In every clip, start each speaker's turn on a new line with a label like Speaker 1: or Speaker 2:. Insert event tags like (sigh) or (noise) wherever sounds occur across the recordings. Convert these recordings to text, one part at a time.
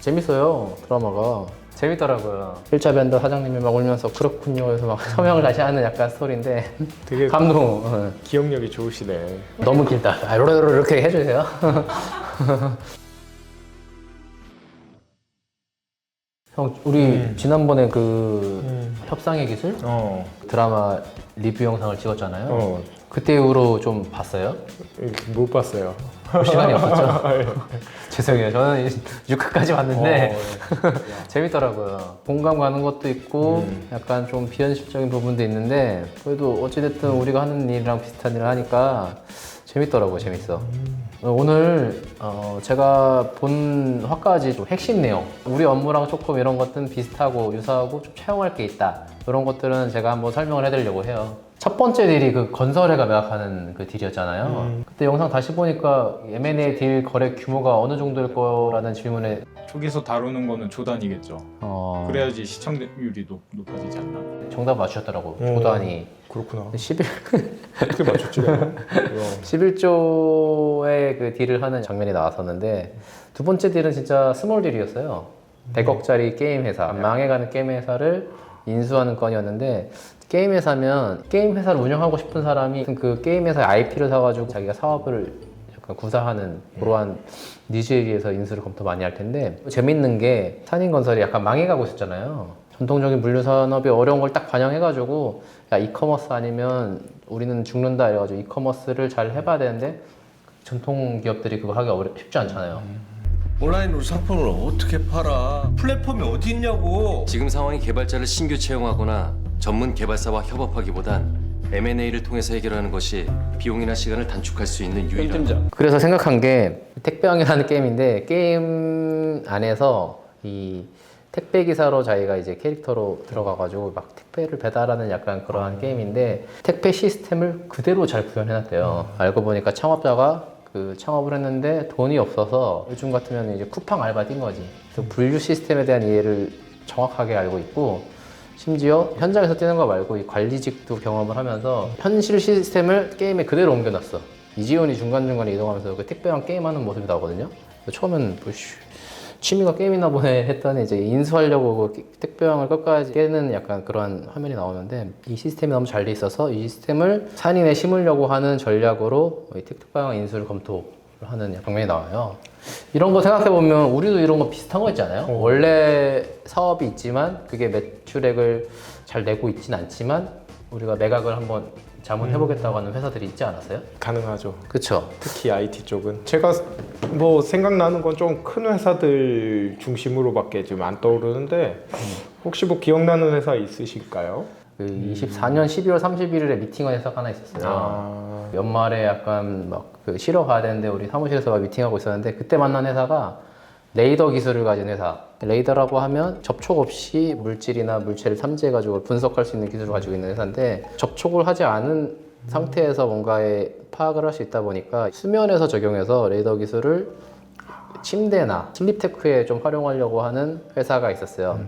Speaker 1: 재밌어요 드라마가 재밌더라고요 1차 밴더 사장님이 막 울면서 그렇군요 해서 막 (laughs) 서명을 다시 하는 약간 스토리인데 (laughs)
Speaker 2: 되게
Speaker 1: 감동 어.
Speaker 2: 기억력이 좋으시네.
Speaker 1: 너무 길다 아, 로로로 이렇게 해주세요 (laughs) 형 우리
Speaker 2: 음.
Speaker 1: 지난번에 그 협상의 기술
Speaker 2: 어,
Speaker 1: 드라마 리뷰 영상을 찍었잖아요
Speaker 2: 어,
Speaker 1: 그때 이후로 좀 봤어요?
Speaker 2: 못 봤어요.
Speaker 1: 볼 시간이 없었죠? (laughs) 죄송해요 저는 6화까지 봤는데
Speaker 2: 어, (laughs)
Speaker 1: 재밌더라고요. 공감 가는 것도 있고
Speaker 2: 음.
Speaker 1: 약간 좀 비현실적인 부분도 있는데 그래도 어찌됐든 우리가 하는 일이랑 비슷한 일을 하니까 재밌더라고요. 재밌어.
Speaker 2: 음.
Speaker 1: 오늘 어, 제가 본 화까지 좀 핵심 내용 우리 업무랑 조금 이런 것들은 비슷하고 유사하고 좀 차용할 게 있다 이런 것들은 제가 한번 설명을 해드리려고 해요 첫 번째 딜이 그 건설회가 매각하는 그 딜이었잖아요
Speaker 2: 음.
Speaker 1: 그때 영상 다시 보니까 M&A 딜 거래 규모가 어느 정도일 거라는 질문에
Speaker 3: 저기서 다루는 거는 조단이겠죠.
Speaker 1: 어,
Speaker 3: 그래야지 시청률이 높, 높아지지 않나.
Speaker 1: 정답 맞추셨더라고
Speaker 2: 음.
Speaker 1: 조단이
Speaker 2: 그렇구나.
Speaker 1: 11,
Speaker 2: 어떻게 맞췄지? 내가? 어.
Speaker 1: 11조의 그 딜을 하는 장면이 나왔었는데 두 번째 딜은 진짜 스몰 딜이었어요. 100억짜리 게임 회사, 망해가는 게임 회사를 인수하는 건이었는데 게임 회사면 게임 회사를 운영하고 싶은 사람이 그 게임 회사의 IP를 사가지고 자기가 사업을 약간 구사하는 그러한 니즈에 의해서 인수를 검토 많이 할 텐데 재밌는 게 산인건설이 약간 망해가고 있었잖아요. 전통적인 물류 산업이 어려운 걸 딱 반영해가지고 야 이커머스 아니면 우리는 죽는다 이래가지고 이커머스를 잘 해봐야 되는데 전통 기업들이 그거 하기 어려 쉽지 않잖아요.
Speaker 4: 온라인으로 상품을 어떻게 팔아? 플랫폼이 어디 있냐고.
Speaker 5: 지금 상황이 개발자를 신규 채용하거나 전문 개발사와 협업하기보단 M&A를 통해서 해결하는 것이 비용이나 시간을 단축할 수 있는 유일한
Speaker 1: 그래서 생각한 게 택배왕이라는 게임인데 게임 안에서 이 택배 기사로 자기가 이제 캐릭터로 들어가가지고 막 택배를 배달하는 약간 그러한 게임인데 택배 시스템을 그대로 잘 구현해놨대요. 알고 보니까 창업자가 그 창업을 했는데 돈이 없어서 요즘 같으면 이제 쿠팡 알바 뛴 거지. 그래서 분류 시스템에 대한 이해를 정확하게 알고 있고 심지어 현장에서 뛰는 거 말고 이 관리직도 경험을 하면서 현실 시스템을 게임에 그대로 옮겨놨어. 이지훈이 중간중간에 이동하면서 그 택배랑 게임하는 모습이 나오거든요. 처음엔 뭐, 씨, 취미가 게임이나 보네 했더니 이제 인수하려고 그 택배왕을 끝까지 깨는 약간 그런 화면이 나오는데 이 시스템이 너무 잘 돼 있어서 이 시스템을 산인에 심으려고 하는 전략으로 이 택배왕 인수를 검토를 하는 장면이 나와요. 이런 거 생각해 보면 우리도 이런 거 비슷한 거 있잖아요. 원래 사업이 있지만 그게 매출액을 잘 내고 있진 않지만 우리가 매각을 한번 자문해 보겠다고 하는 회사들이 있지 않았어요?
Speaker 2: 가능하죠.
Speaker 1: 그렇죠.
Speaker 2: 특히 IT 쪽은 제가 뭐 생각나는 건 좀 큰 회사들 중심으로밖에 지금 안 떠오르는데 혹시 뭐 기억나는 회사 있으실까요?
Speaker 1: 그 24년 12월 31일에 미팅한 회사가 하나 있었어요.
Speaker 2: 아,
Speaker 1: 연말에 약간 막그 쉬러 가야 되는데 우리 사무실에서 막 미팅하고 있었는데 그때 만난 회사가 레이더 기술을 가진 회사. 레이더라고 하면 접촉 없이 물질이나 물체를 탐지해가지고 분석할 수 있는 기술을 가지고 있는 회사인데 접촉을 하지 않은 상태에서 뭔가에 파악을 할 수 있다 보니까 수면에서 적용해서 레이더 기술을 침대나 슬립테크에 좀 활용하려고 하는 회사가 있었어요.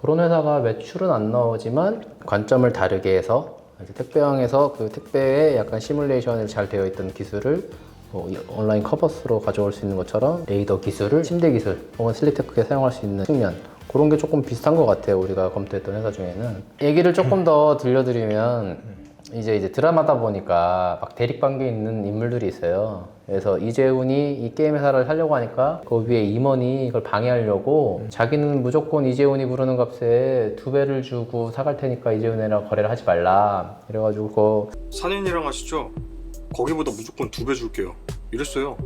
Speaker 1: 그런 회사가 매출은 안 나오지만 관점을 다르게 해서 택배왕에서 그 택배에 약간 시뮬레이션이 잘 되어 있던 기술을 뭐 이- 온라인 커버스로 가져올 수 있는 것처럼 레이더 기술을 침대 기술 혹은 슬립테크에 사용할 수 있는 측면 그런 게 조금 비슷한 것 같아요 우리가 검토했던 회사 중에는 얘기를 조금 더 들려드리면 이제 이제 드라마다 보니까 막 대립 관계에 있는 인물들이 있어요. 그래서 이재훈이 이 게임 회사를 살려고 하니까 그 위에 임원이 이걸 방해하려고 자기는 무조건 이재훈이 부르는 값에 두 배를 주고 사갈 테니까 이재훈이랑 거래를 하지 말라. 이래가지고 그
Speaker 6: 산인이랑 하시죠? 거기보다 무조건 두 배 줄게요. 이랬어요.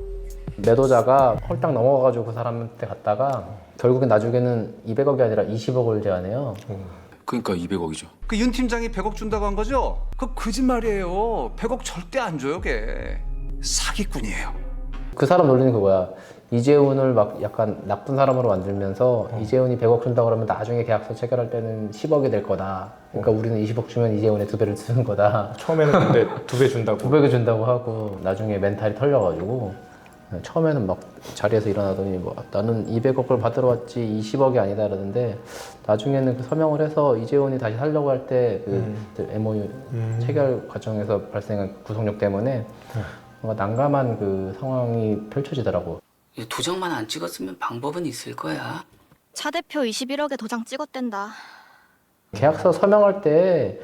Speaker 1: 매도자가 홀딱 넘어가가지고 그 사람한테 갔다가 결국엔 나중에는 200억이 아니라 20억을 제안해요.
Speaker 5: 그러니까 200억이죠.
Speaker 7: 그 윤 팀장이 100억 준다고 한 거죠? 그 거짓말이에요. 100억 절대 안 줘요, 걔. 사기꾼이에요.
Speaker 1: 그 사람 논리는 그거야. 이재훈을 막 약간 나쁜 사람으로 만들면서 이재훈이 100억 준다 그러면 나중에 계약서 체결할 때는 10억이 될 거다. 그러니까 우리는 20억 주면 이재훈의 두 배를 주는 거다.
Speaker 2: 처음에는 근데 두 배 준다고.
Speaker 1: 900을 준다고 하고 나중에 멘탈이 털려가지고 처음에는 막 자리에서 일어나더니 뭐 나는 200억을 받으러 왔지 20억이 아니다 그러는데 나중에는 그 서명을 해서 이재훈이 다시 살려고 할 때그 MOU 체결 과정에서 발생한 구속력 때문에 뭔가 난감한 그 상황이 펼쳐지더라고.
Speaker 8: 도장만 안 찍었으면 방법은 있을 거야.
Speaker 9: 차 대표 21억에 도장 찍었댄다.
Speaker 1: 계약서 서명할 때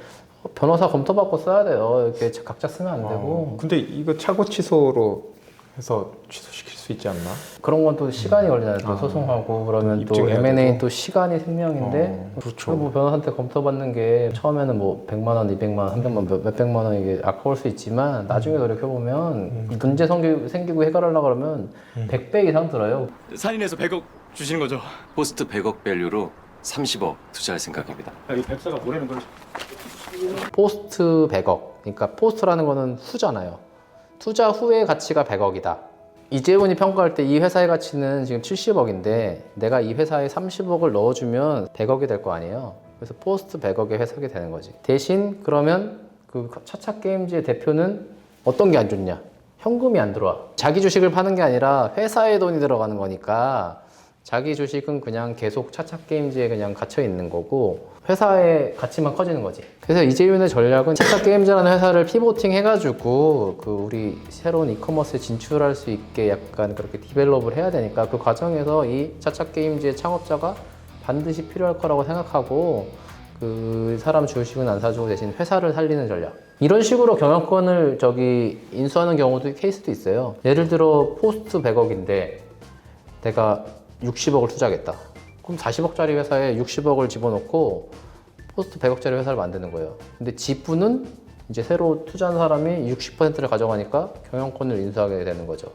Speaker 1: 변호사 검토받고 써야 돼요. 이렇게 각자 쓰면 안
Speaker 2: 어,
Speaker 1: 되고
Speaker 2: 근데 이거 차고 취소로 해서 취소시킬 수 있지 않나?
Speaker 1: 그런 건 또 시간이 걸리잖아요. 또
Speaker 2: 아,
Speaker 1: 소송하고 그러면 또
Speaker 2: 입증해야
Speaker 1: M&A
Speaker 2: 되고.
Speaker 1: 또 시간이 생명인데
Speaker 2: 어, 그렇죠.
Speaker 1: 뭐 변호사한테 검토받는 게 처음에는 뭐 100만 원, 200만 원, 300만 원, 몇, 몇백만 원 이게 아까울 수 있지만 나중에 노력해 보면
Speaker 2: 음.
Speaker 1: 문제 생기, 생기고 해결하려고 그러면 100배 이상 들어요.
Speaker 10: 산인에서 100억 주시는 거죠?
Speaker 5: 포스트 100억 밸류로 30억 투자할 생각입니다.
Speaker 3: 이 뱁새가 뭐라는 걸
Speaker 1: 포스트 100억. 그러니까 포스트라는 거는 후잖아요. 투자 후의 가치가 100억이다. 이재훈이 평가할 때 이 회사의 가치는 지금 70억인데 내가 이 회사에 30억을 넣어주면 100억이 될 거 아니에요. 그래서 포스트 100억의 회사가 되는 거지. 대신 그러면 그 차차 게임즈의 대표는 어떤 게 안 좋냐? 현금이 안 들어와. 자기 주식을 파는 게 아니라 회사에 돈이 들어가는 거니까 자기 주식은 그냥 계속 차차 게임즈에 그냥 갇혀 있는 거고 회사의 가치만 커지는 거지. 그래서 이재윤의 전략은 차차 게임즈라는 회사를 피보팅 해가지고 그 우리 새로운 이커머스에 진출할 수 있게 약간 그렇게 디벨롭을 해야 되니까 그 과정에서 이 차차 게임즈의 창업자가 반드시 필요할 거라고 생각하고 그 사람 주식은 안 사주고 대신 회사를 살리는 전략. 이런 식으로 경영권을 저기 인수하는 경우도 케이스도 있어요. 예를 들어 포스트 100억인데 내가 60억을 투자하겠다. 그럼 40억짜리 회사에 60억을 집어넣고 포스트 100억짜리 회사를 만드는 거예요. 근데 지분은 이제 새로 투자한 사람이 60%를 가져가니까 경영권을 인수하게 되는 거죠.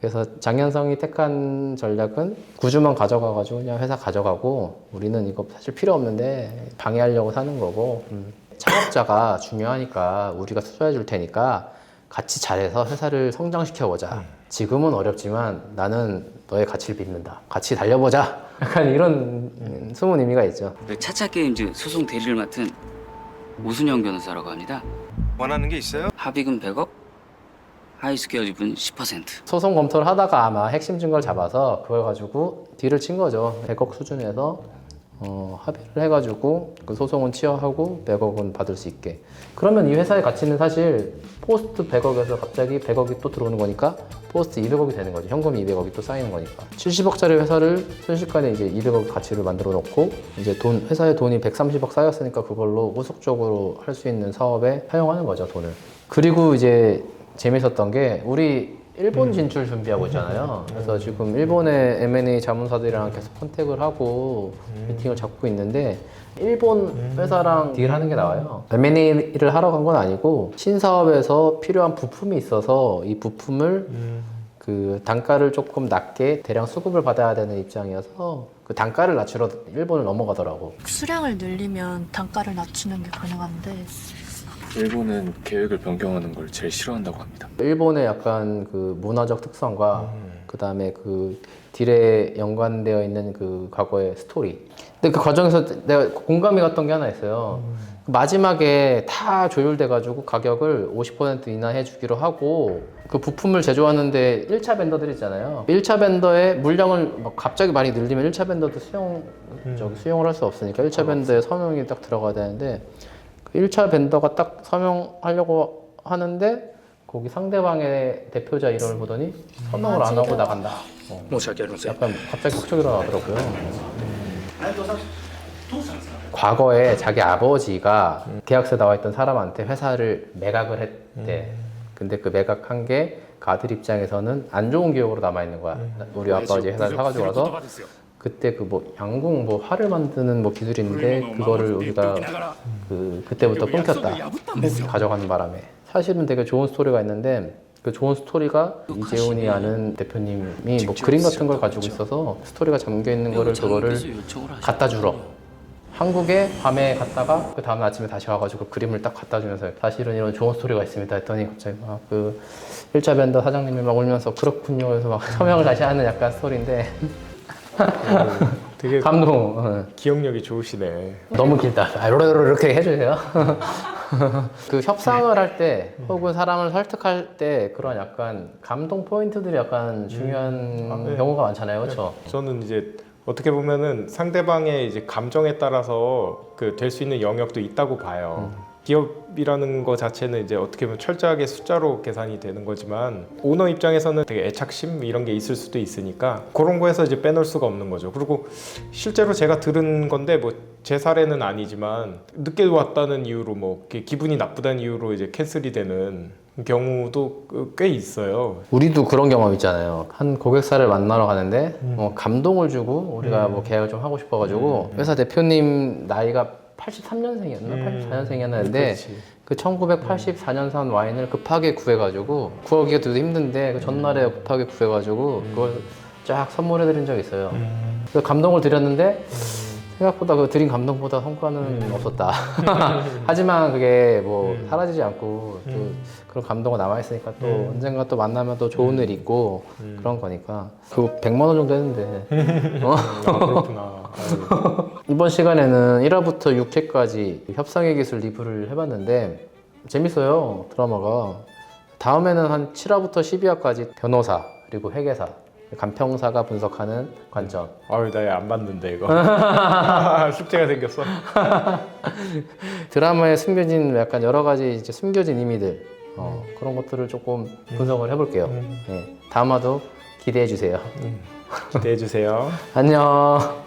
Speaker 1: 그래서 장현성이 택한 전략은 구주만 가져가가지고 그냥 회사 가져가고 우리는 이거 사실 필요 없는데 방해하려고 사는 거고 음. 창업자가 중요하니까 우리가 투자해 줄 테니까 같이 잘해서 회사를 성장시켜 보자. 지금은 어렵지만 나는 너의 가치를 믿는다. 같이 달려보자. 약간 이런 음, 숨은 의미가 있죠.
Speaker 8: 그 차차 게임즈 소송 대리를 맡은 오순영 변호사라고 합니다.
Speaker 10: 원하는 게 있어요?
Speaker 8: 합의금 100억, 하이스퀘어 지분 10%.
Speaker 1: 소송 검토를 하다가 아마 핵심 증거를 잡아서 그걸 가지고 딜을 친 거죠. 100억 수준에서 어, 합의를 해가지고 그 소송은 취하하고 100억은 받을 수 있게. 그러면 이 회사의 가치는 사실 포스트 100억에서 갑자기 100억이 또 들어오는 거니까 포스트 200억이 되는 거죠. 현금이 200억이 또 쌓이는 거니까. 70억짜리 회사를 순식간에 이제 200억 가치를 만들어 놓고 이제 돈 회사에 돈이 130억 쌓였으니까 그걸로 후속적으로 할 수 있는 사업에 사용하는 거죠 돈을. 그리고 이제 재밌었던 게 우리 일본 진출 준비하고 있잖아요. 그래서 지금 일본의 M&A 자문사들이랑 계속 컨택을 하고 미팅을 잡고 있는데 일본 회사랑 딜하는 게 나와요. M&A를 하러 간 건 아니고 신사업에서 필요한 부품이 있어서 이 부품을 그 단가를 조금 낮게 대량 수급을 받아야 되는 입장이어서 그 단가를 낮추러 일본을 넘어가더라고.
Speaker 9: 수량을 늘리면 단가를 낮추는 게 가능한데
Speaker 3: 일본은 계획을 변경하는 걸 제일 싫어한다고 합니다.
Speaker 1: 일본의 약간 그 문화적 특성과 그 다음에 그 딜에 연관되어 있는 그 과거의 스토리. 근데 그 과정에서 내가 공감이 갔던 게 하나 있어요. 마지막에 다 조율돼가지고 가격을 50% 인하해 주기로 하고 그 부품을 제조하는데 1차 벤더들 있잖아요. 1차 벤더의 물량을 막 갑자기 많이 늘리면 1차 벤더도 수용, 저기 수용을 할 수 없으니까 1차 벤더에 서명이 딱 들어가야 되는데 그 1차 벤더가 딱 서명하려고 하는데 거기 상대방의 대표자 이름을 보더니 서명을 안 하고 나간다. 어. 약간 갑자기 훅 일어나더라고요. 과거에 자기 아버지가 계약서에 나와 있던 사람한테 회사를 매각을 했대. 근데 그 매각한 게 가들 입장에서는 안 좋은 기억으로 남아 있는 거야. 우리 아버지 회사를 사가지고 와서 그때 그 뭐 양궁 뭐 활을 만드는 뭐 기술인데 그거를 우리가 그 그때부터 끊겼다. 가져가는 바람에. 사실은 되게 좋은 스토리가 있는데 그 좋은 스토리가 이재훈이 아는 대표님이 뭐 그림 같은 걸 가지고 있어서 스토리가 잠겨 있는 거를 그거를 갖다 주러. 한국에 밤에 갔다가 그 다음 아침에 다시 와가지고 그 그림을 딱 갖다 주면서 사실은 이런 좋은 스토리가 있습니다 했더니 갑자기 막 그 1차 벤더 사장님이 막 울면서 그렇군요 해서 막 (laughs) 서명을 다시 하는 약간 스토리인데
Speaker 2: 되게
Speaker 1: 감동 어.
Speaker 2: 기억력이 좋으시네.
Speaker 1: 너무 길다 아, 이렇게 해주세요 (laughs) 그 협상을 할 때 혹은 사람을 설득할 때 그런 약간 감동 포인트들이 약간 중요한
Speaker 2: 아, 네.
Speaker 1: 경우가 많잖아요 그렇죠?
Speaker 2: 저는 이제 어떻게 보면은 상대방의 이제 감정에 따라서 그 될 수 있는 영역도 있다고 봐요. 기업이라는 거 자체는 이제 어떻게 보면 철저하게 숫자로 계산이 되는 거지만 오너 입장에서는 되게 애착심 이런 게 있을 수도 있으니까 그런 거에서 이제 빼놓을 수가 없는 거죠. 그리고 실제로 제가 들은 건데 뭐 제 사례는 아니지만 늦게 왔다는 이유로 뭐 기분이 나쁘다는 이유로 이제 캔슬이 되는 경우도 그- 꽤 있어요.
Speaker 1: 우리도 그런 경험 있잖아요. 한 고객사를 만나러 가는데 어, 감동을 주고 우리가 뭐 계약을 좀 하고 싶어가지고 회사 대표님 나이가 83년생이었나? 84년생이었는데
Speaker 2: 그렇지.
Speaker 1: 그 1984년산 와인을 급하게 구해가지고 구하기가 되게 힘든데 그 전날에 급하게 구해가지고 그걸 쫙 선물해드린 적이 있어요. 그 감동을 드렸는데 생각보다 그 드린 감동보다 성과는 없었다. (laughs) (laughs) 하지만 그게 뭐 사라지지 않고 또 그런 감동은 남아있으니까 또 언젠가 또 만나면 또 좋은 일 있고 그런 거니까. 그거 100만 원 정도 했는데. (laughs) 어?
Speaker 2: 아, 그렇구나. 아유.
Speaker 1: 이번 시간에는 1화부터 6회까지 협상의 기술 리뷰를 해봤는데 재밌어요 드라마가. 다음에는 한 7화부터 12화까지 변호사 그리고 회계사 간평사가 분석하는 관점
Speaker 2: 아유 나안 봤는데 이거. (laughs) (laughs) 숙제가 생겼어. (laughs)
Speaker 1: 드라마에 숨겨진 약간 여러 가지 이제 숨겨진 의미들 어, 그런 것들을 조금 분석을 해볼게요. 네, 다음화도 기대해 주세요.
Speaker 2: 기대해 주세요.
Speaker 1: 안녕